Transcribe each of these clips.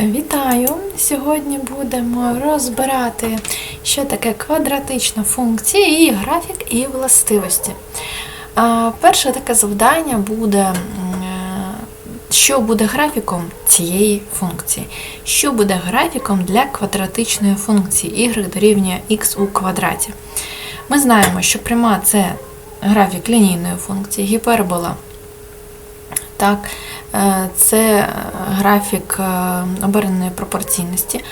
Вітаю! Сьогодні будемо розбирати, що таке квадратична функція, її графік і властивості. Перше таке завдання буде, е, що буде графіком цієї функції. Що буде графіком для квадратичної функції y дорівнює x у квадраті. Ми знаємо, що пряма це графік лінійної функції, гіпербола так, це графік е, обереної пропорційності.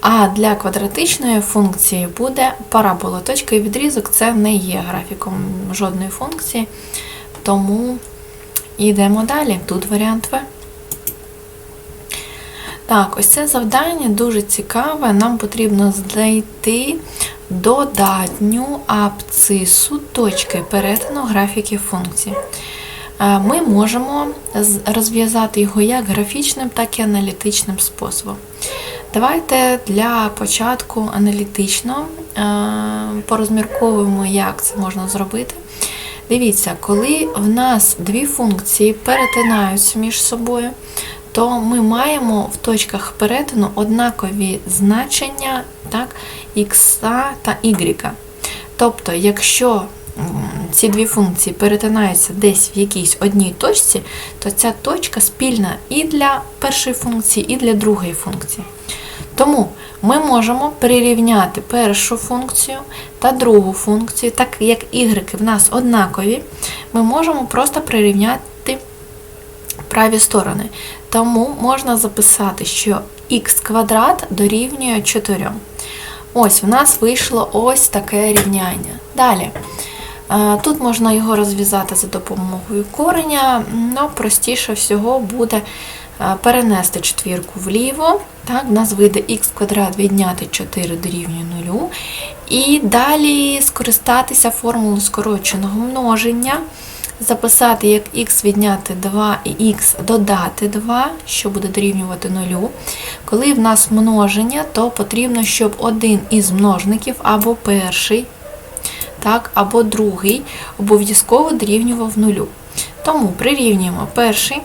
А для квадратичної функції буде парабола. Точка і відрізок це не є графіком жодної функції. Тому йдемо далі. Тут варіант В. Так, ось це завдання дуже цікаве. Нам потрібно знайти додатню абцису точки перетину графіків функцій. Ми можемо розв'язати його як графічним, так і аналітичним способом. Давайте для початку аналітично порозмірковуємо, як це можна зробити. Дивіться, коли в нас дві функції перетинаються між собою, то ми маємо в точках перетину однакові значення так, x та y. Тобто, якщо ці дві функції перетинаються десь в якійсь одній точці, то ця точка спільна і для першої функції, і для другої функції. Тому ми можемо перерівняти першу функцію та другу функцію, так як y в нас однакові, ми можемо просто прирівняти праві сторони. Тому можна записати, що х квадрат дорівнює 4. Ось в нас вийшло ось таке рівняння. Далі. Тут можна його розв'язати за допомогою кореня, але простіше всього буде перенести четвірку вліво. Так, в нас вийде х квадрат відняти 4 дорівнює 0. І далі скористатися формулою скороченого множення, записати як х відняти 2 і х додати 2, що буде дорівнювати 0. Коли в нас множення, то потрібно, щоб один із множників або перший так, або другий обов'язково дорівнював нулю. Тому прирівнюємо перший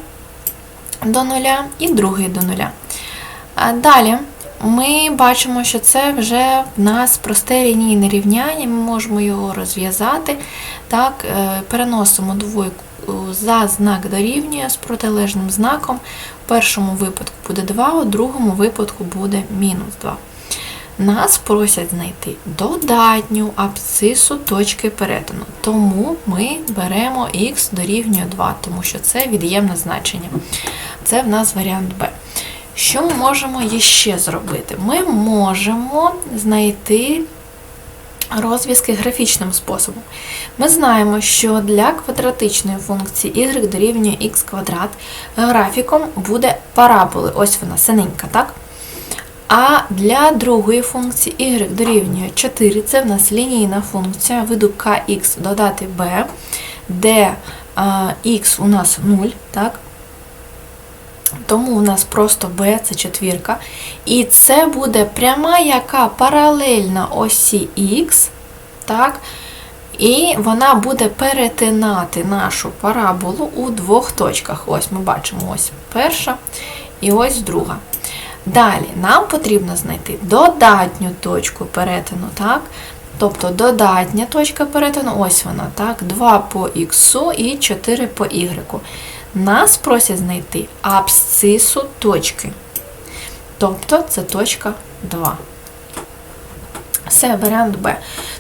до нуля і другий до нуля. Далі ми бачимо, що це вже в нас просте лінійне рівняння, ми можемо його розв'язати. Так, е, переносимо двойку за знак дорівнює з протилежним знаком. В першому випадку буде 2, у другому випадку буде мінус 2. Нас просять знайти додатню абсцису точки перетину. Тому ми беремо х дорівнює 2, тому що це від'ємне значення. Це в нас варіант Б. Що ми можемо ще зробити? Ми можемо знайти розв'язки графічним способом. Ми знаємо, що для квадратичної функції y дорівнює x квадрат графіком буде параболи. Ось вона синенька, так? А для другої функції y дорівнює 4, це в нас лінійна функція виду kx додати b, де x у нас 0, так? Тому у нас просто b це четвірка. І це буде пряма, яка паралельна осі x, так? І вона буде перетинати нашу параболу у двох точках. Ось ми бачимо ось перша і ось друга. Далі нам потрібно знайти додатню точку перетину, так? Тобто додатня точка перетину, ось вона, так, 2 по х і 4 по y. Нас просять знайти абсцису точки. Тобто це точка 2. Все, варіант Б.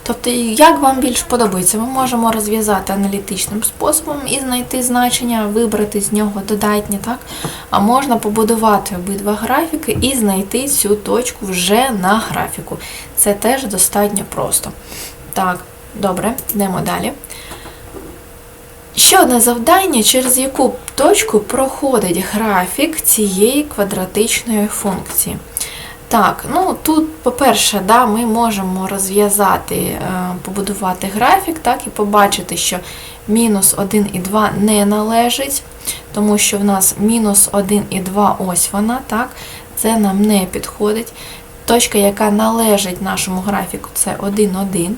Тобто, як вам більш подобається, ми можемо розв'язати аналітичним способом і знайти значення, вибрати з нього додатні, так? А можна побудувати обидва графіки і знайти цю точку вже на графіку. Це теж достатньо просто. Так, добре, йдемо далі. Ще одне завдання, через яку точку проходить графік цієї квадратичної функції. Так, ну тут, по-перше, да, ми можемо розв'язати, е, побудувати графік, так, і побачити, що мінус 1 і 2 не належить, тому що в нас мінус 1 і 2, ось вона, так, це нам не підходить. Точка, яка належить нашому графіку, це 1, 1.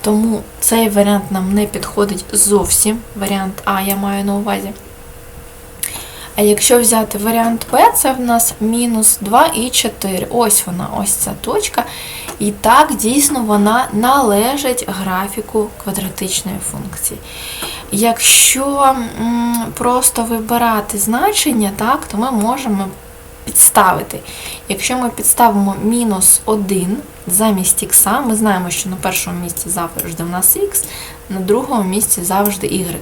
Тому цей варіант нам не підходить зовсім. Варіант А я маю на увазі. А якщо взяти варіант Б, це в нас мінус 2 і 4. Ось вона, ось ця точка. І так, дійсно, вона належить графіку квадратичної функції. Якщо просто вибирати значення, так, то ми можемо підставити. Якщо ми підставимо мінус 1 замість х, ми знаємо, що на першому місці завжди в нас х, на другому місці завжди y.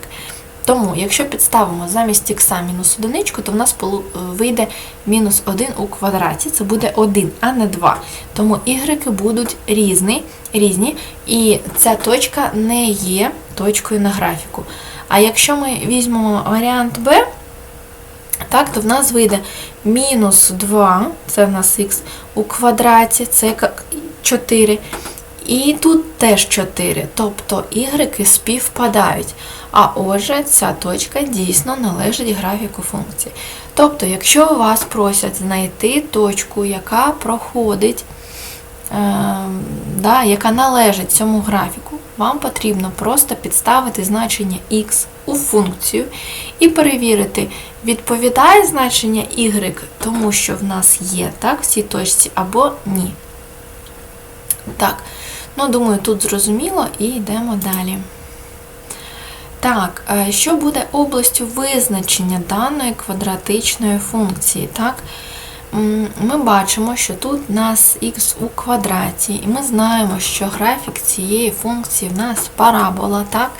Тому, якщо підставимо замість х мінус одиничку, то в нас вийде мінус 1 у квадраті. Це буде 1, а не 2. Тому y будуть різні, різні, і ця точка не є точкою на графіку. А якщо ми візьмемо варіант b, так, то в нас вийде мінус 2, це в нас х, у квадраті, це 4. І тут теж 4, тобто y співпадають. А отже, ця точка дійсно належить графіку функції. Тобто, якщо вас просять знайти точку, яка проходить, е, да, яка належить цьому графіку, вам потрібно просто підставити значення x у функцію і перевірити, відповідає значення y тому, що в нас є так, в цій точці, або ні. Так, ну думаю, тут зрозуміло і йдемо далі. Так, е, що буде областю визначення даної квадратичної функції? Так? Ми бачимо, що тут у нас х у квадраті, і ми знаємо, що графік цієї функції в нас парабола. Так?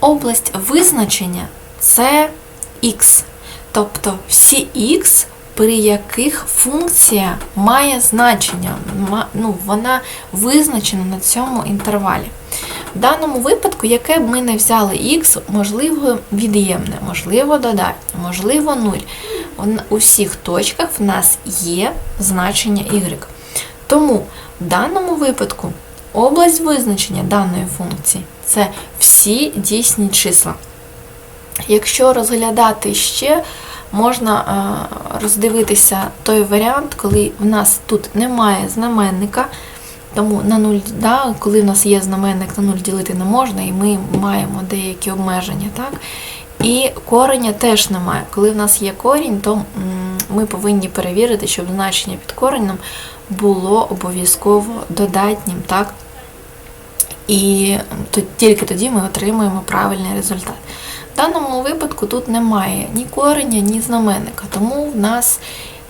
Область визначення це х. Тобто всі х, при яких функція має значення, ну, вона визначена на цьому інтервалі. В даному випадку, яке б ми не взяли х, можливо від'ємне, можливо додатнє, можливо 0. У всіх точках в нас є значення y. Тому в даному випадку область визначення даної функції це всі дійсні числа. Якщо розглядати ще, можна е, роздивитися той варіант, коли в нас тут немає знаменника, тому на 0, да, коли в нас є знаменник, на 0 ділити не можна, і ми маємо деякі обмеження. Так? І кореня теж немає. Коли в нас є корінь, то ми повинні перевірити, щоб значення під коренем було обов'язково додатнім. Так? І тільки тоді ми отримуємо правильний результат. В даному випадку тут немає ні кореня, ні знаменника, тому в нас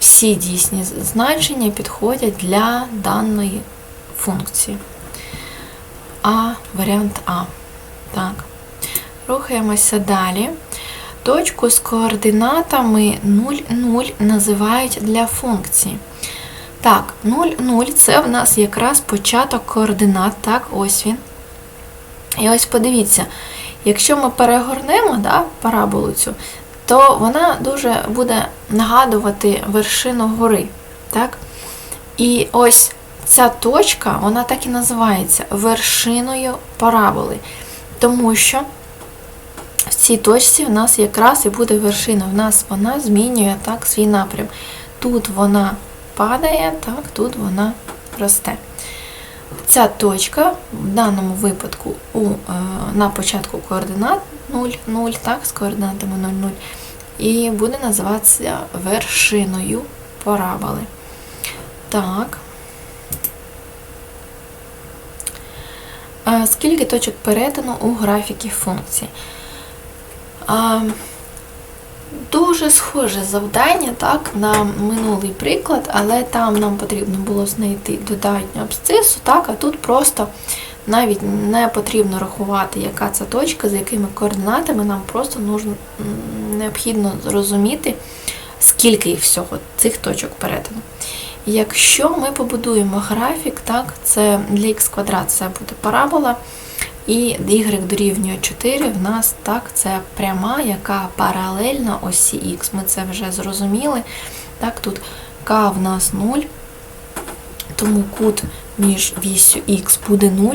всі дійсні значення підходять для даної функції. А, варіант А. Так. Рухаємося далі. Точку з координатами 0, 0 називають для функції. Так, 0, 0 це в нас якраз початок координат. Так, ось він. І ось подивіться, якщо ми перегорнемо да, параболу цю, то вона дуже буде нагадувати вершину гори. Так? І ось ця точка, вона так і називається вершиною параболи. Тому що в цій точці в нас якраз і буде вершина. В нас вона змінює так свій напрям. Тут вона падає, так, тут вона росте. Ця точка в даному випадку у, е, на початку координат 0, 0, так, з координатами 0, 0, і буде називатися вершиною параболи. Так. Скільки точок перетину у графіки функції? Дуже схоже завдання так, на минулий приклад, але там нам потрібно було знайти додатню абсцису, так, а тут просто навіть не потрібно рахувати, яка це точка, з якими координатами, нам просто нужно, необхідно зрозуміти, скільки їх всього цих точок перетину. Якщо ми побудуємо графік, так, це для х квадрат це буде парабола, і y дорівнює 4 в нас так, це пряма, яка паралельна осі х. Ми це вже зрозуміли. Так, тут k в нас 0, тому кут між вісю х буде 0,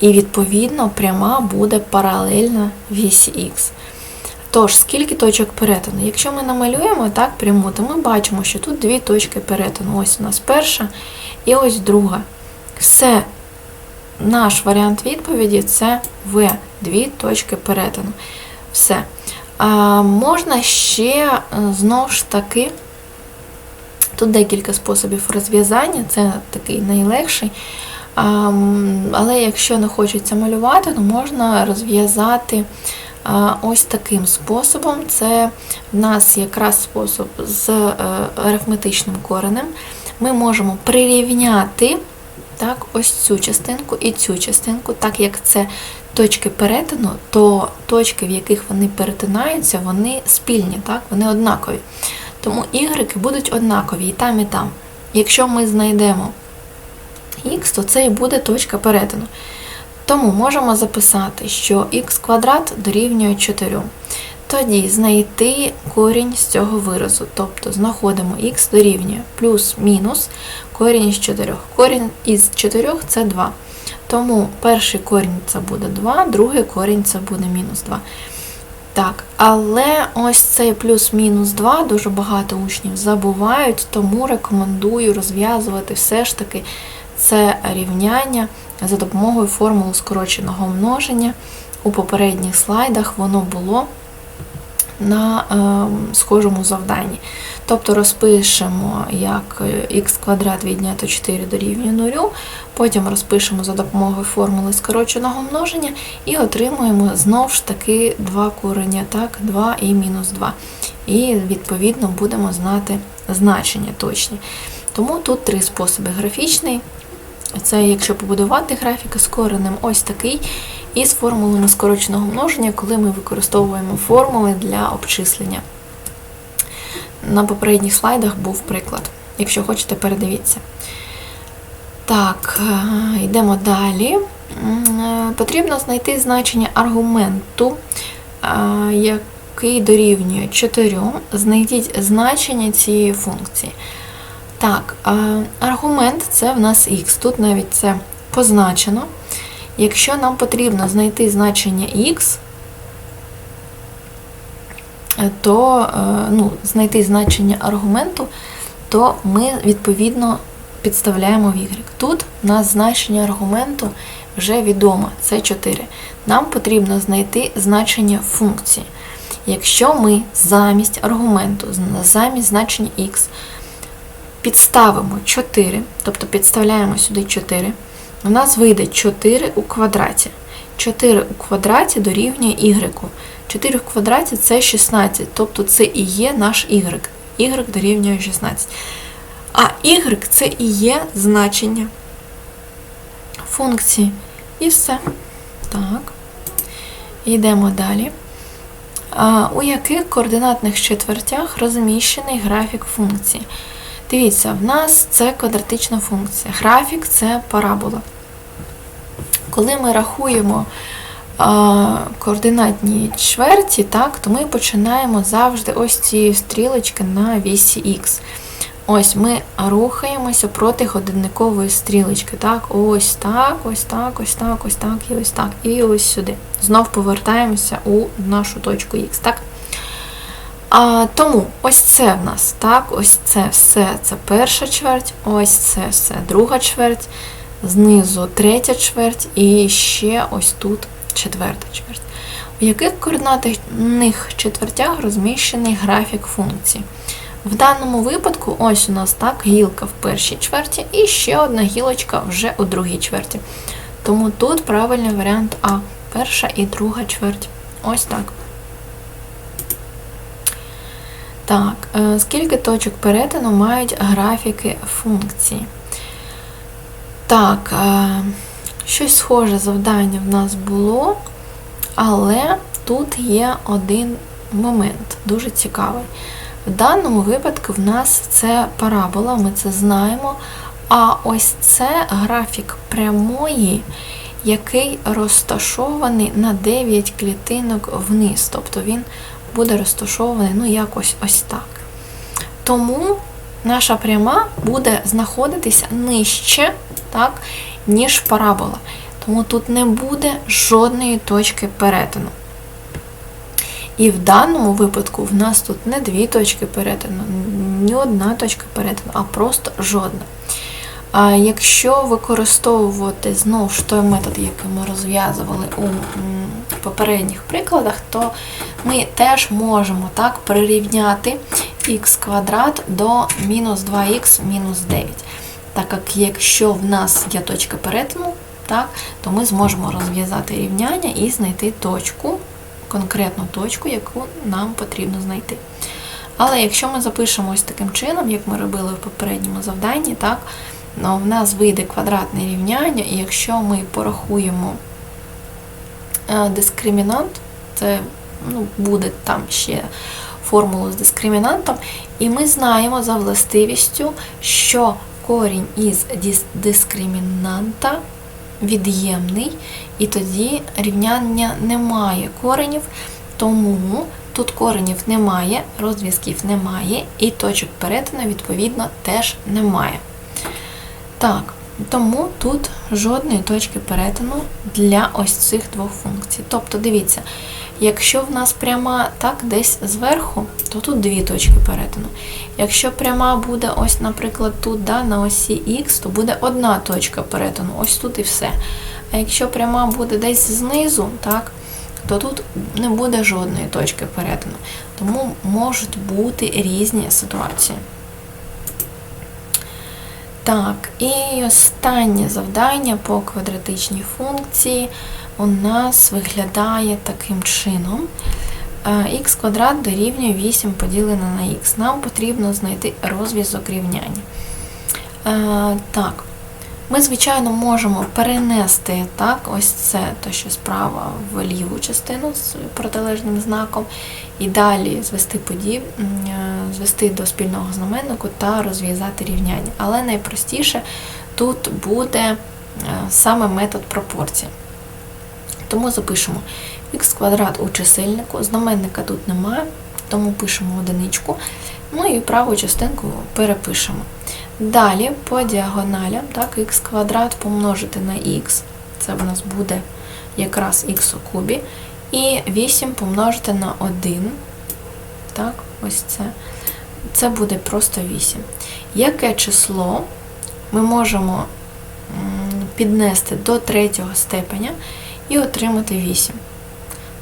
і відповідно пряма буде паралельна вісі х. Тож, скільки точок перетину? Якщо ми намалюємо так пряму, то ми бачимо, що тут дві точки перетину. Ось у нас перша і ось друга. Все, наш варіант відповіді це В, дві точки перетину. Все. А, можна ще е, знову ж таки, тут декілька способів розв'язання, це такий найлегший. Але якщо не хочеться малювати, то можна розв'язати ось таким способом. Це в нас якраз спосіб з е, арифметичним коренем. Ми можемо прирівняти так, ось цю частинку і цю частинку, так як це точки перетину, то точки, в яких вони перетинаються, вони спільні, так, вони однакові. Тому y будуть однакові і там, і там. Якщо ми знайдемо х, то це і буде точка перетину. Тому можемо записати, що х квадрат дорівнює 4. Тоді знайти корінь з цього виразу. Тобто знаходимо х дорівнює плюс-мінус корінь із 4. Корінь із 4 це 2. Тому перший корінь це буде 2, другий корінь це буде мінус 2. Так, але ось цей плюс-мінус 2 дуже багато учнів забувають, тому рекомендую розв'язувати все ж таки це рівняння за допомогою формули скороченого множення. У попередніх слайдах воно було на е, схожому завданні. Тобто розпишемо, як х квадрат віднято 4 дорівнює 0, потім розпишемо за допомогою формули скороченого множення і отримуємо знову ж таки два корення, так, 2 і мінус 2. І відповідно будемо знати значення точні. Тому тут три способи: графічний. Це якщо побудувати графіка з коренем ось такий, і з формулами скороченого множення, коли ми використовуємо формули для обчислення. На попередніх слайдах був приклад. Якщо хочете, передивіться. Так, е, йдемо далі. Е, Потрібно знайти значення аргументу, е, який дорівнює 4. Знайдіть значення цієї функції. Так, аргумент це в нас х. Тут навіть це позначено. Якщо нам потрібно знайти значення х, то е, ну, знайти значення аргументу, то ми відповідно підставляємо в y. Тут у нас значення аргументу вже відомо, це 4. Нам потрібно знайти значення функції. Якщо ми замість аргументу, замість значення х підставимо 4, тобто підставляємо сюди 4, у нас вийде 4 у квадраті. 4 у квадраті дорівнює y. 4 в квадраті це 16, тобто це і є наш y. y дорівнює 16. А y це і є значення функції. І все. Так. Йдемо далі. У яких координатних четвертях розміщений графік функції? Дивіться, в нас це квадратична функція. Графік це парабола. Коли ми рахуємо координатні чверті, так, то ми починаємо завжди ось цієї стрілочки на вісі Х. Ось ми рухаємося проти годинникової стрілочки. Так, Ось так, ось так, ось так, ось так і ось так. І ось сюди. Знов повертаємося у нашу точку Х. так? А, Тому ось це в нас, так, ось це все це перша чверть, ось це все друга чверть, знизу третя чверть і ще ось тут четверта чверть. У яких координатних четвертях розміщений графік функції? В даному випадку, ось у нас так, гілка в першій чверті і ще одна гілочка вже у другій чверті. Тому тут правильний варіант А, перша і друга чверть. Ось так. Так, е, скільки точок перетину мають графіки функції? Так, е, щось схоже завдання в нас було, але тут є один момент, дуже цікавий. В даному випадку в нас це парабола, ми це знаємо. А ось це графік прямої, який розташований на 9 клітинок вниз. Тобто він буде розташований ну, якось ось так. Тому наша пряма буде знаходитися нижче, так, ніж парабола. Тому тут не буде жодної точки перетину. І в даному випадку в нас тут не дві точки перетину, ні одна точка перетину, а просто жодна. А якщо використовувати знову ж той метод, який ми розв'язували у попередніх прикладах, то ми теж можемо так прирівняти х квадрат до мінус 2х мінус 9. Так як якщо в нас є точка перетину, так, то ми зможемо розв'язати рівняння і знайти точку, конкретну точку, яку нам потрібно знайти. Але якщо ми запишемо ось таким чином, як ми робили в попередньому завданні, так, ну, в нас вийде квадратне рівняння, і якщо ми порахуємо дискримінант, це ну, буде там ще формулу з дискримінантом, і ми знаємо за властивістю, що корінь із дис- дискримінанта від'ємний, і тоді рівняння немає коренів, тому тут коренів немає, розв'язків немає, і точок перетину, відповідно, теж немає. Так, тому тут жодної точки перетину для ось цих двох функцій. Тобто, дивіться, якщо в нас пряма так десь зверху, то тут дві точки перетину. Якщо пряма буде ось, наприклад, тут да, на осі Х, то буде одна точка перетину, ось тут і все. А якщо пряма буде десь знизу, так, то тут не буде жодної точки перетину. Тому можуть бути різні ситуації. Так, і останнє завдання по квадратичній функції у нас виглядає таким чином. х квадрат дорівнює 8 поділене на х. Нам потрібно знайти розв'язок рівняння. Е, Так, ми, звичайно, можемо перенести так, ось це, то що справа в ліву частину з протилежним знаком, і далі звести подіб, е, звести до спільного знаменнику та розв'язати рівняння. Але найпростіше тут буде е, саме метод пропорцій. Тому запишемо х квадрат у чисельнику, знаменника тут немає, тому пишемо одиничку. Ну і праву частинку перепишемо. Далі по діагоналям, так, х квадрат помножити на х, це в нас буде якраз х у кубі. І 8 помножити на 1. Так, ось це. Це буде просто 8. Яке число ми можемо піднести до третього степеня і отримати 8?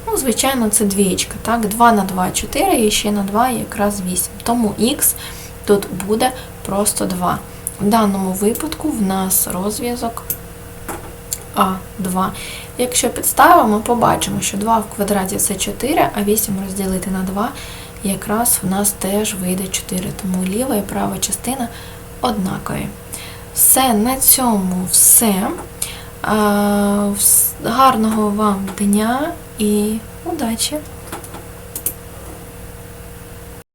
Ну, звичайно, це двієчка, так? 2 на 2 4 і ще на 2 якраз 8. Тому х тут буде просто 2. В даному випадку в нас розв'язок А2. Якщо підставимо, побачимо, що 2 в квадраті це 4, а 8 розділити на 2 якраз в нас теж вийде 4. Тому ліва і права частина однакові. Все, на цьому все. Гарного вам дня і удачі!